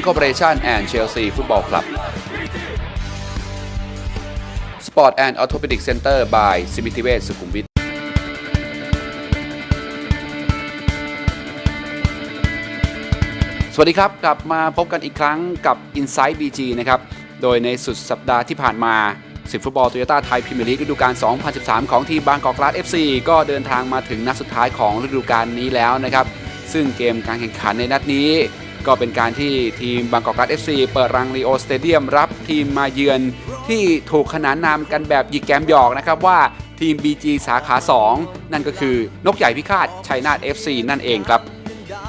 สิงคโปร์ชันแอนด์เชลซีฟุตบอลคลับ Sport and Orthopedic Center by สิมิติเวชสุขุมวิทสวัสดีครับ กลับมาพบกันอีกครั้งกับ Inside BG นะครับ โดยในสุดสัปดาห์ที่ผ่านมาศึกฟุตบอลโตโยต้าไทยพรีเมียร์ลีกฤดูกาล 2013 ของทีมบางกอกกลาส FC ก็เดินทางมาถึงนัดสุดท้ายของฤดูกาลนี้แล้วนะครับ ซึ่งเกมการแข่งขันในนัดนี้ ก็เป็นการที่ทีมบางกอกกลาส FC เปิดรังรีโอสเตเดียมรับทีมมาเยือนที่ถูกขนานนามกันแบบหยิกแกมหยอกนะครับว่าทีม BG สาขา 2 นั่นก็คือนกใหญ่พิฆาตชัยนาท FC นั่นเองครับ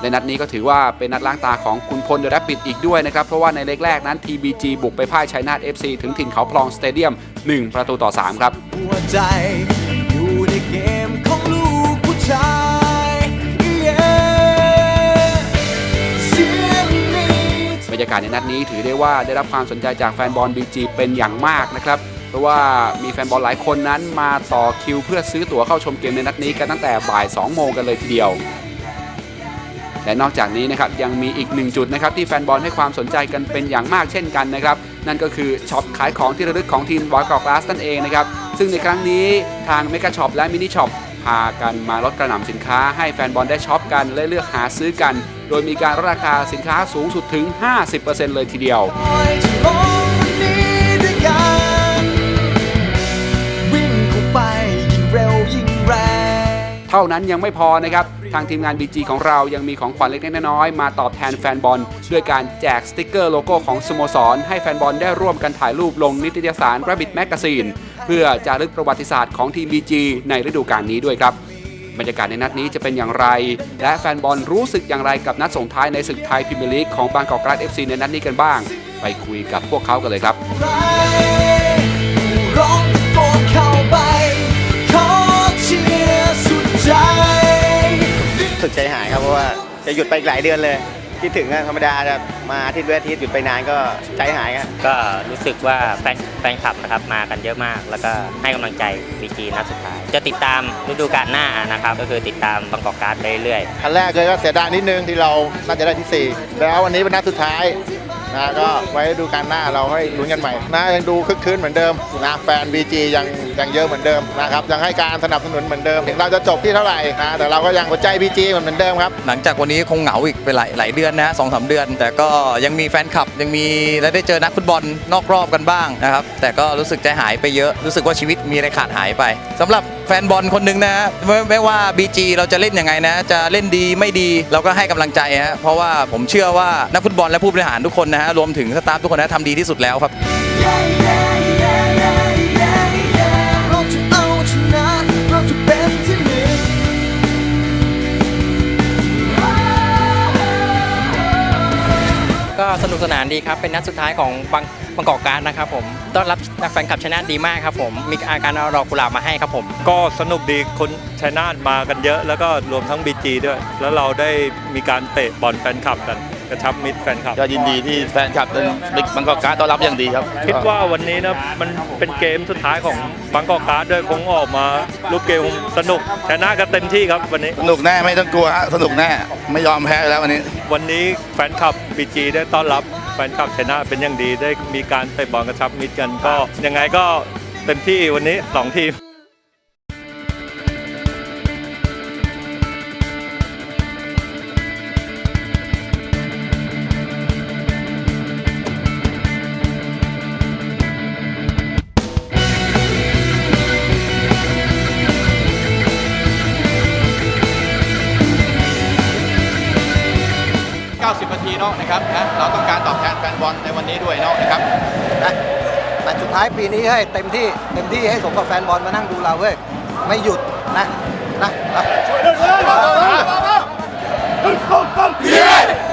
ในนัดนี้ก็ถือว่าเป็นนัดล้างตาของคุณพลเดอะแรปปิดอีกด้วยนะครับ เพราะว่าในเล็กแรกนั้น TBG บุกไปพ่ายชัยนาท FC ถึงถิ่นเขาพลองสเตเดียม 1 ประตูต่อ 3 ครับ ยากาศในนัดนี้ถือได้ว่าได้รับความสนใจจากแฟนบอล BG เป็นอย่างมากนะครับเพราะว่ามีแฟนบอลหลายคนนั้นมาต่อคิวเพื่อซื้อตั๋วเข้าชมเกมในนัดนี้กันตั้งแต่บ่าย 2 โมงกันเลยทีเดียวและนอกจากนี้นะครับยังมีอีกหนึ่งจุดนะครับที่แฟนบอลให้ความสนใจกันเป็นอย่างมากเช่นกันนะครับนั่นก็คือช็อปขายของที่ระลึกของทีมบอยกอกลาสนั่นเองนะครับซึ่งในครั้งนี้ทางเมกาช็อปและมินิช็อป พากันมาลดกระหน่ำสินค้าให้แฟนบอลได้ช็อปกันและเลือกหาซื้อกัน โดยมีการลดราคาสินค้าสูงสุดถึง 50%เลยทีเดียวานั้นยังไม่พอนะครับ ทางทีมงาน BG ของเรายังมีของขวัญเล็กน้อยๆมาตอบแทนแฟนบอล ด้วยการแจกสติกเกอร์โลโก้ของสโมสร ให้แฟนบอลได้ร่วมกันถ่ายรูปลงนิตยสาร Rabbit Magazine เพื่อจารึกประวัติศาสตร์ของทีม BG ในฤดูกาลนี้ด้วยครับบรรยากาศในนัดนี้จะเป็นอย่างไร และแฟนบอลรู้สึกอย่างไรกับนัดส่งท้ายในศึกไทยพรีเมียร์ลีกของบางกอกกราส FC ในนัดนี้กันบ้าง ไปคุยกับพวกเขากันเลยครับ สึกใจหายครับเพราะว่าจะหยุดไปอีกหลายเดือนเลยคิดถึงอะธรรมดาจะมาอาทิตย์เว้นอาทิตย์หยุดไปนานก็ใจหายครับก็รู้สึกว่าแฟนแฟนคลับนะครับมากันเยอะมาก แล้วก็ให้กำลังใจบีจีนัดสุดท้าย จะติดตามฤดูกาลหน้านะครับ ก็คือติดตามบางกอกการ์ดไปเรื่อยๆอันแรกเลยก็เสียดายนิดนึงที่เราน่าจะได้ที่ 4 แล้ววันนี้เป็นนัดสุดท้าย นะก็ไว้ดูการหน้าเราให้ลุ้นกันใหม่นะยังดูคึกคืนเหมือนเดิมนะแฟน BG ยังยังเยอะเหมือนเดิมนะครับยังให้การสนับสนุนเหมือนเดิมถึงเราจะจบที่เท่าไหร่นะแต่เราก็ยังหัวใจ BG เหมือนเดิมครับหลังจากวันนี้คงเหงาอีกไปหลายหลายเดือนนะสองสาเดือน แต่ก็ยังมีแฟนคลับยังมีและได้เจอนักฟุตบอลนอกรอบกันบ้างนะครับแต่ก็รู้สึกใจหายไปเยอะรู้สึกว่าชีวิตมีอะไรขาดหายไปสำหรับ ฟนบอลคนหนึ่งนะไม่ไม่ว่า BG เราจะเล่นยังไงนะ จะเล่นดีไม่ดีเราก็ให้กำลังใจฮะเพราะว่าผมเชื่อว่านักฟุตบอลและผู้บริหารทุกคนนะฮะรวมถึงสตาฟทุกคนนะทำดีที่สุดแล้วครับเร นุกสนานดีครับ เป็นนัดสุดท้ายของบางบางกอกการดนะครับผมต้อนรับแฟนคลับชนะดีมากครับผมมีอาการเอาดอกกุหลาบมาให้ครับผม ก็สนุกดีคนชัยนาทมากันเยอะ แล้วก็รวมทั้งบีจีด้วย แล้วเราได้มีการเตะบอลแฟนคลับกัน กระชับมิตรแฟนคลับ ก็ยินดีที่แฟนคลับบิ๊กบังกอกการต้อนรับอย่างดีครับคิดว่าวันนี้นะมันเป็นเกมสุดท้ายของบางกอกการ์ดด้วยคงออกมารูปเกมสนุกชนะกันเต็มที่ครับวันนี้ สนุกแน่ไม่ต้องกลัวฮะสนุกแน่ไม่ยอมแพ้แล้ววันนี้ วันนี้แฟนคลับบีจีได้ต้อนรับแฟนคลับชัยนาทเป็นอย่างดีได้มีการเตะบอลกระชับมิตรกันก็ยังไงก็เต็มที่วันนี้สองทีม เราต้องการตอบแทนแฟนบอลในวันนี้ด้วยเนาะนะครับนะแมตช์สุดท้ายปีนี้ให้เต็มที่เต็มที่ให้สมกับแฟนบอลมานั่งดูเราเว้ยไม่หยุดนะนะนะร้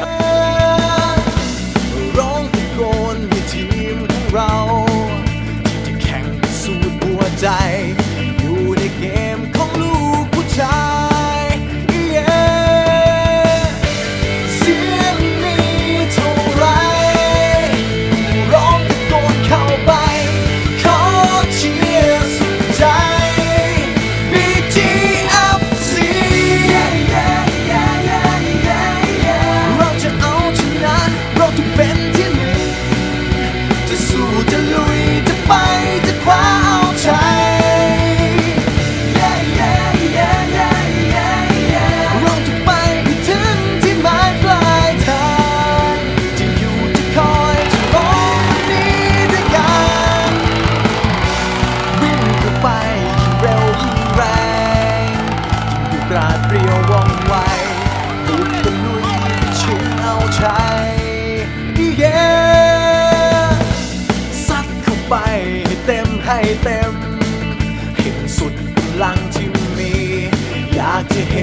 ากจะเฮ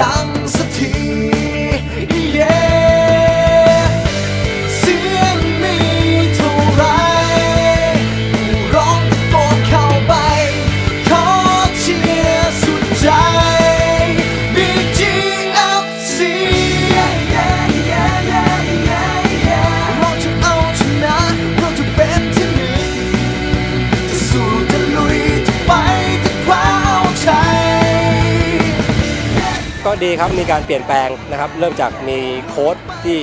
ดังๆสั ดีครับมีการเปลี่ยนแปลงนะครับ เริ่มจากมีโค้ชที่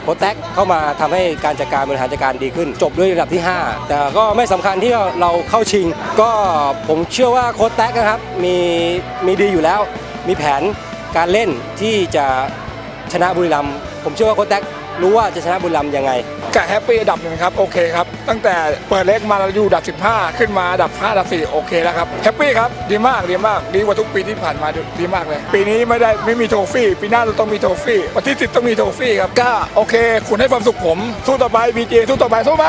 โค้ชแท็กเข้ามาทำให้การจัดการบริหารจัดการดีขึ้น จบด้วยระดับที่ 5 แต่ก็ไม่สำคัญที่เราเข้าชิง ก็ผมเชื่อว่าโค้ชแท็กนะครับมีมีดีอยู่แล้ว มีแผนการเล่นที่จะชนะบุรีรัมย์ผมเชื่อว่าโค้ชแท็กรู้ว่าจะชนะบุรีรัมย์ยังไง ก็แฮปปี้อันดับหนึ่งครับโอเคครับตั้งแต่เปิดเล็กมาเราอยู่อันดับ 15 ขึ้นมาดับ5ดับ4โอเคแล้วครับแฮปปี้ครับดีมากดีมากดีกว่าทุกปีที่ผ่านมาดีมากเลย ปีนี้ไม่ได้ไม่มีโทฟี่ปีหน้าเราต้องมีโทฟี่วันที่10ต้องมีโทฟี่ครับก็โอเค คุณให้ความสุขผมสู้ต่อไปบีเจสู้ต่อไปสู้ไหม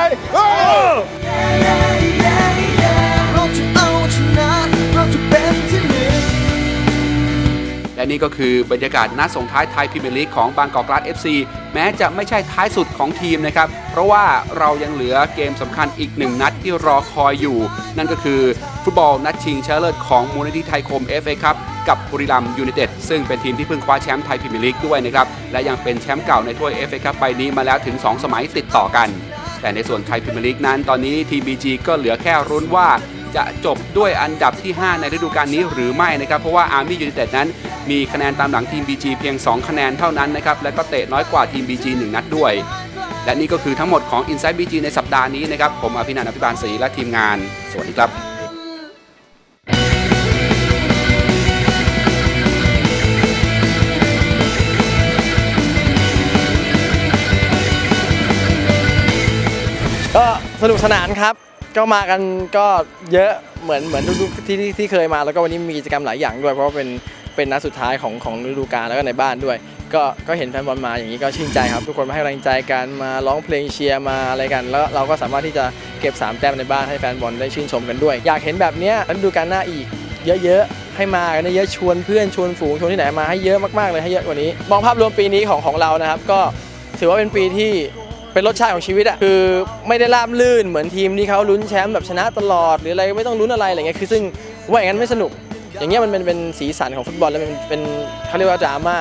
และนี่ก็คือบรรยากาศนัดส่งท้ายไทยพรีเมียร์ลีกของบางกอกกราส FC แม้จะไม่ใช่ท้ายสุดของทีมนะครับ เพราะว่าเรายังเหลือเกมสำคัญอีกหนึ่งนัดที่รอคอยอยู่ นั่นก็คือฟุตบอลนัดชิงชนะเลิศของมูลนิธิไทยคม FA ครับกับบุรีรัมยูไนเต็ดซึ่งเป็นทีมที่เพิ่งคว้าแชมป์ไทยพรีเมียร์ลีกด้วยนะครับ และยังเป็นแชมป์เก่าในถ้วย FA ครับใบนี้มาแล้วถึง 2 สมัยติดต่อกัน แต่ในส่วนไทยพรีเมียร์ลีกนั้นตอนนี้ทีม BG ก็เหลือแค่รุ้นว่า จะจบด้วยอันดับที่ 5 ในฤดูกาลนี้หรือไม่นะครับ เพราะว่าอาร์มี่ยูไนเต็ดนั้น มีคะแนนตามหลังทีม BG เพียง 2 คะแนนเท่านั้นนะครับ และก็เตะน้อยกว่าทีม BG 1 นัดด้วย และนี่ก็คือทั้งหมดของ Inside BG ในสัปดาห์นี้นะครับ ผมอภินันท์อภิบาลศรีและทีมงาน สวัสดีครับก็สนุกสนานครับ ก็มากันก็เยอะเหมือนเหมือนทุกๆที่ที่ที่เคยมาแล้วก็วันนี้มีกิจกรรมหลายอย่างด้วยเพราะว่าเป็นเป็นนัดสุดท้ายของของฤดูกาลแล้วก็ในบ้านด้วย ก็ก็เห็นแฟนบอลมาอย่างนี้ก็ชื่นใจครับ ทุกคนมาให้กำลังใจกันมาร้องเพลงเชียร์มาอะไรกัน แล้วเราก็สามารถที่จะเก็บ 3 แต้มในบ้านให้แฟนบอลได้ชื่นชมกันด้วย อยากเห็นแบบเนี้ยฤดูกาลหน้าอีก เยอะๆให้มากันเยอะๆชวนเพื่อนชวนฝูงชวนที่ไหนมาให้เยอะมากๆเลยให้เยอะกว่านี้ มองภาพรวมปีนี้ของของเรานะครับ ก็ถือว่าเป็นปีที่ เป็นรสชาติของชีวิตอะคือไม่ได้ราบลื่นเหมือนทีมที่เขาลุ้นแชมป์แบบชนะตลอด หรืออะไรไม่ต้องลุ้นอะไรอะไรเงี้ยคือซึ่งว่าอย่างนั้นไม่สนุก อย่างเงี้ยมันเป็นเป็นสีสันของฟุตบอลแล้วมันเป็นเขาเรียกว่าดราม่า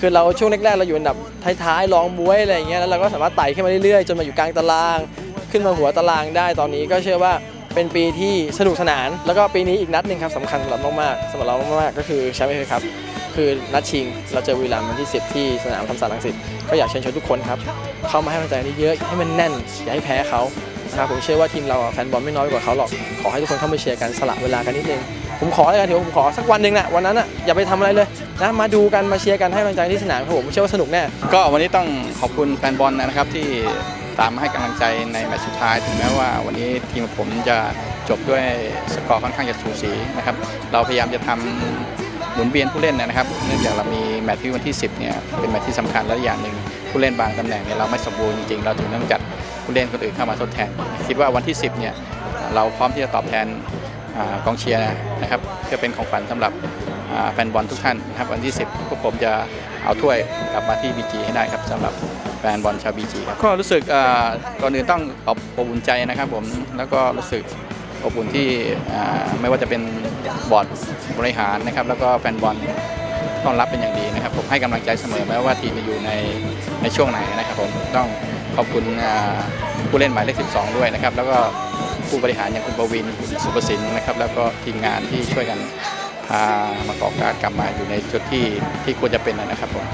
คือเราช่วงแรกๆเราอยู่อันดับท้ายๆรองบวยอะไรเงี้ยแล้วเราก็สามารถไต่ขึ้นมาเรื่อยๆจนมาอยู่กลางตาราง ขึ้นมาหัวตารางได้ตอนนี้ก็เชื่อว่าเป็นปีที่สนุกสนาน แล้วก็ปีนี้อีกนัดหนึ่งครับสำคัญสำหรับมากๆสำหรับเรามากๆก็คือแชมป์เอฟเอครับคือนัดชิงเราเจอบุรีรัมวันที่ 10 ที่สนามธรรมศาสตร์รังสิต ก็อยากเชิญชวนทุกคนครับ เข้ามาให้กำลังใจกันเยอะให้มันแน่น อย่าให้แพ้เขานะครับผมเชื่อว่าทีมเราแฟนบอลไม่น้อยกว่าเขาหรอก ขอให้ทุกคนเข้ามาเชียร์กันสละเวลากันนิดนึง ผมขอแล้วกันถือว่าผมขอสักวันหนึ่งนะวันนั้นอะอย่าไปทำอะไรเลยนะมาดูกันมาเชียร์กันให้กำลังใจที่สนามครับผมเชื่อว่าสนุกแน่ก็วันนี้ต้องขอบคุณแฟนบอลนะครับที่ตามมาให้กำลังใจในแมตช์สุดท้ายถึงแม้ว่าวันนี้ทีมผมจะจบด้วยสกอร์ค่อนข้างจะสูสีนะครับเราพยายามจะทำ หมุนเวียนผู้เล่นนะครับ เนื่องจากเรามีแมตช์ที่วันที่ 10เนี่ยเป็นแมตช์ที่สำคัญและอย่างหนึ่งผู้เล่นบางตำแหน่งเนี่ยเราไม่สมบูรณ์จริงๆเราถึงต้องจัดผู้เล่นคนอื่นเข้ามาทดแทน คิดว่าวันที่ 10เนี่ยเราพร้อมที่จะตอบแทนกองเชียร์นะครับเพื่อเป็นของขวัญสำหรับแฟนบอลทุกท่านนะครับวันที่ 10 พวกผมจะเอาถ้วยกลับมาที่ BG ให้ได้ครับสำหรับแฟนบอลชาว BG ครับก็รู้สึกก่อนอื่นต้องอบอบอุ่นใจนะครับผมแล้วก็รู้สึก อบอุ่นที่ไม่ว่าจะเป็นบอร์ดบริหารนะครับ แล้วก็แฟนบอลต้อนรับเป็นอย่างดีนะครับ ผมให้กำลังใจเสมอแม้ว่าทีมจะอยู่ในในช่วงไหนนะครับผมต้องขอบคุณผู้เล่นหมายเลข 12 ด้วยนะครับ แล้วก็ผู้บริหารอย่างคุณประวินคุณสุประสินนะครับ แล้วก็ทีมงานที่ช่วยกันพามากอการกลับมาอยู่ในจุดที่ที่ควรจะเป็นนะครับผม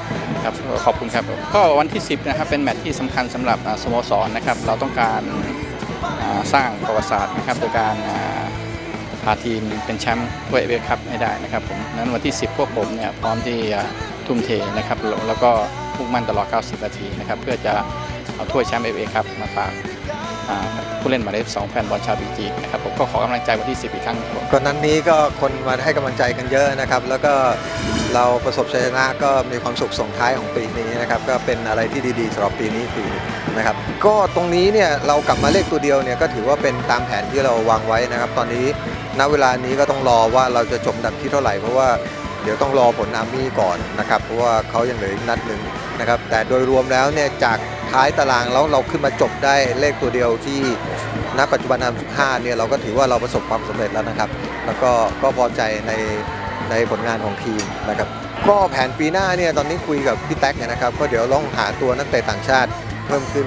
ครับขอบคุณครับก็วันที่ 10นะครับเป็นแมตช์ที่สำคัญสำหรับสโมสรนะครับเราต้องการ สร้างประวัติศาสตร์นะครับโดยการพาทีมเป็นแชมป์ถ้วยเอเวคัพให้ได้นะครับผมนั้นวันที่ 10 พวกผมเนี่ยพร้อมที่ทุ่มเทนะครับแล้วแล้วก็มุ่งมั่นตลอด 90 นาทีนะครับเพื่อจะเอาถ้วยแชมป์เอเวคับมาฝาก ผู้เล่นหมายเลขสองแฟนบอลชาวบีจีนะครับผมก็ขอกำลังใจวันที่ 10 อีกครั้งครับก่อนนั้นนี้ก็คนมาให้กำลังใจกันเยอะนะครับ แล้วก็เราประสบชัยชนะก็มีความสุขส่งท้ายของปีนี้นะครับก็เป็นอะไรที่ดีๆสำหรับปีนี้ปีนะครับก็ตรงนี้เนี่ยเรากลับมาเลขตัวเดียวเนี่ยก็ถือว่าเป็นตามแผนที่เราวางไว้นะครับ ตอนนี้ณเวลานี้ก็ต้องรอว่าเราจะจบดับที่เท่าไหร่เพราะว่าเดี๋ยวต้องรอผลอามี่ก่อนนะครับเพราะว่าเขายังเหลืออีกนัดหนึ่งนะครับแต่โดยรวมแล้วเนี่ยจาก ท้ายตารางแล้วเราขึ้นมาจบได้เลขตัวเดียวที่ณปัจจุบันอันดับ5เนี่ยเราก็ถือว่าเราประสบความสำเร็จแล้วนะครับ แล้วก็ก็พอใจในในผลงานของทีมนะครับ ก็แผนปีหน้าเนี่ยตอนนี้คุยกับพี่แท็กเนี่ยนะครับ ก็เดี๋ยวต้องหาตัวนักเตะต่างชาติเพิ่มขึ้น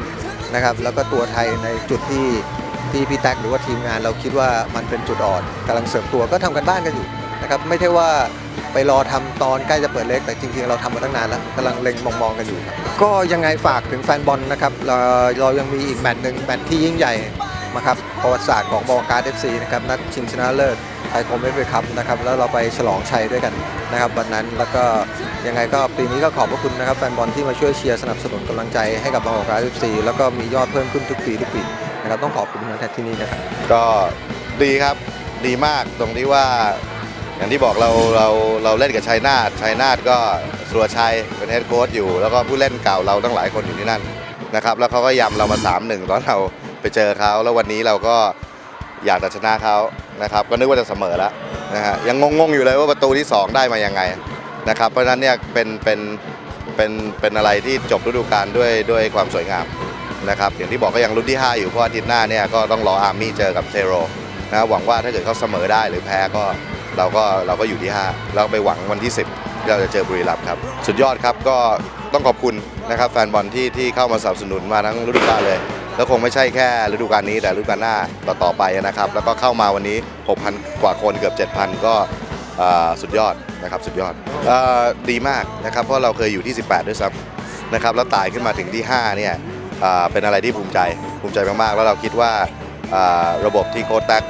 นะครับ แล้วก็ตัวไทยในจุดที่ที่พี่แท็กหรือว่าทีมงานเราคิดว่ามันเป็นจุดอ่อนกำลังเสริมตัวก็ทำกันบ้านกันอยู่นะครับ ไม่ใช่ว่า ไปรอทำตอนใกล้จะเปิดเล็กแต่จริงๆ เราทำมาตั้งนานแล้วกำลังเล็งมองๆกันอยู่ครับก็ยังไงฝากถึงแฟนบอลนะครับเราเรายังมีอีกแมตช์หนึ่งแมตช์ที่ยิ่งใหญ่นะครับประวัติศาสตร์ของบอลการ์ดเอฟซีนะครับนัดชิงชนะเลิศไทยคมเอฟเอคัพนะครับแล้วเราไปฉลองชัยด้วยกันนะครับวันนั้นแล้วก็ยังไงก็ปีนี้ก็ขอบพระคุณนะครับแฟนบอลที่มาช่วยเชียร์สนับสนุนกำลังใจให้กับบอลการ์ดเอฟซีแล้วก็มียอดเพิ่มขึ้นทุกปีทุกปีนะครับต้องขอบคุณนะที่นี่นะครับก็ดีครับดีมากตรงที่ว่า อย่างที่บอกเราเราเราเล่นกับชัยนาทชัยนาทก็สุรชัยเป็นเฮดโค้ชอยู่ แล้วก็ผู้เล่นเก่าเราตั้งหลายคนอยู่ที่นั่นนะครับแล้วเขาก็ยำเรามา3-1ตอนเราไปเจอเขาแล้ววันนี้เราก็อยากจะชนะเขานะครับก็นึกว่าจะเสมอแล้วนะฮะยังงงๆอยู่เลยว่าประตูที่ 2 ได้มายังไงนะครับเพราะฉะนั้นเนี่ยเป็นเป็นเป็นเป็นอะไรที่จบฤดูกาลด้วยด้วยความสวยงามนะครับอย่างที่บอกก็ยังรุ่นที่ 5 อยู่เพราะอาทิตย์หน้าเนี่ยก็ต้องรออาร์มี่เจอกับเทโรนะหวังว่าถ้าเกิดเขาเสมอได้หรือแพ้ก็ เราก็เราก็อยู่ที่5แล้วไปหวังวันที่ 10 เราจะเจอบุรีรัมย์ครับ สุดยอดครับก็ต้องขอบคุณนะครับแฟนบอลที่ที่เข้ามาสนับสนุนมาทั้งฤดูกาลเลย แล้วคงไม่ใช่แค่ฤดูกาลนี้แต่ฤดูกาลหน้าต่อต่อไปนะครับ แล้วก็เข้ามาวันนี้ 6,000 กว่าคนเกือบ 7,000 ก็สุดยอดนะครับสุดยอดอดีมากนะครับเพราะเราเคยอยู่ที่ 18 ด้วยซ้ำนะครับแล้วตายขึ้นมาถึงที่ 5 เนี่ยเป็นอะไรที่ภูมิใจภูมิใจมากๆ แล้วเราคิดว่าระบบที่โค้ชแท็ก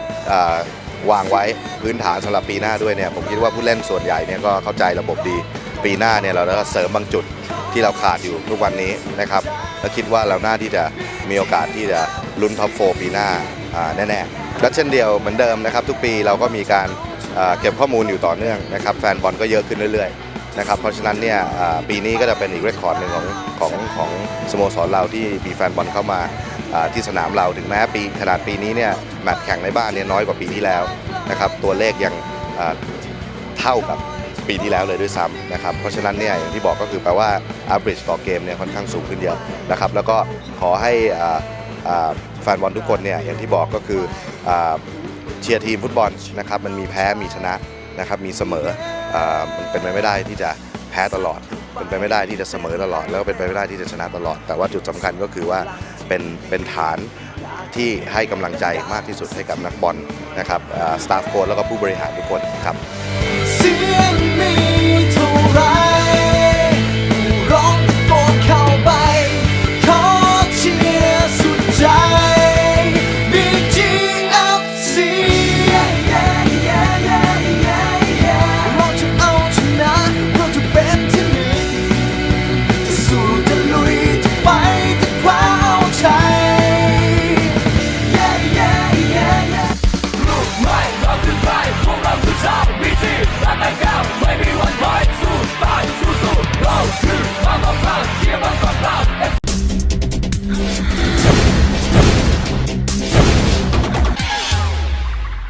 วางไว้พื้นฐานสำหรับปีหน้าด้วยเนี่ยผมคิดว่าผู้เล่นส่วนใหญ่เนี่ยก็เข้าใจระบบดี ปีหน้าเนี่ยเราก็เสริมบางจุดที่เราขาดอยู่ทุกวันนี้นะครับและคิดว่าเราหน้าที่จะมีโอกาสที่จะลุ้นท็อปโฟปีหน้าแน่ๆและเช่นเดียวเหมือนเดิมนะครับทุกปีเราก็มีการเก็บข้อมูลอยู่ต่อเนื่องนะครับแฟนบอลก็เยอะขึ้นเรื่อยๆนะครับเพราะฉะนั้นเนี่ยปีนี้ก็จะเป็นอีกเรคคอร์ดหนึ่งของของของสโมสรเราที่มีแฟนบอลเข้ามา ที่สนามเราถึงแม้ปีขนาดปีนี้เนี่ยแมตช์แข่งในบ้านเนี่ยน้อยกว่าปีที่แล้วนะครับตัวเลขยังเท่ากับปีที่แล้วเลยด้วยซ้ำนะครับเพราะฉะนั้นเนี่ยอย่างที่บอกก็คือแปลว่า average ต่อเกมเนี่ยค่อนข้างสูงขึ้นเยอะนะครับแล้วก็ขอให้แฟนบอลทุกคนเนี่ยอย่างที่บอกก็คือเชียร์ทีมฟุตบอลนะครับมันมีแพ้มีชนะนะครับมีเสมออมันเป็นไปไม่ได้ที่จะแพ้ตลอดเป็นไปไม่ได้ที่จะเสมอตลอด แล้วก็เป็นไปไม่ได้ที่จะชนะตลอด แต่ว่าจุดสำคัญก็คือว่า เป็นเป็นฐานที่ให้กำลังใจมากที่สุดให้กับนักบอลนะครับสตาฟโค้ชแล้วก็ผู้บริหารทุกคนครับ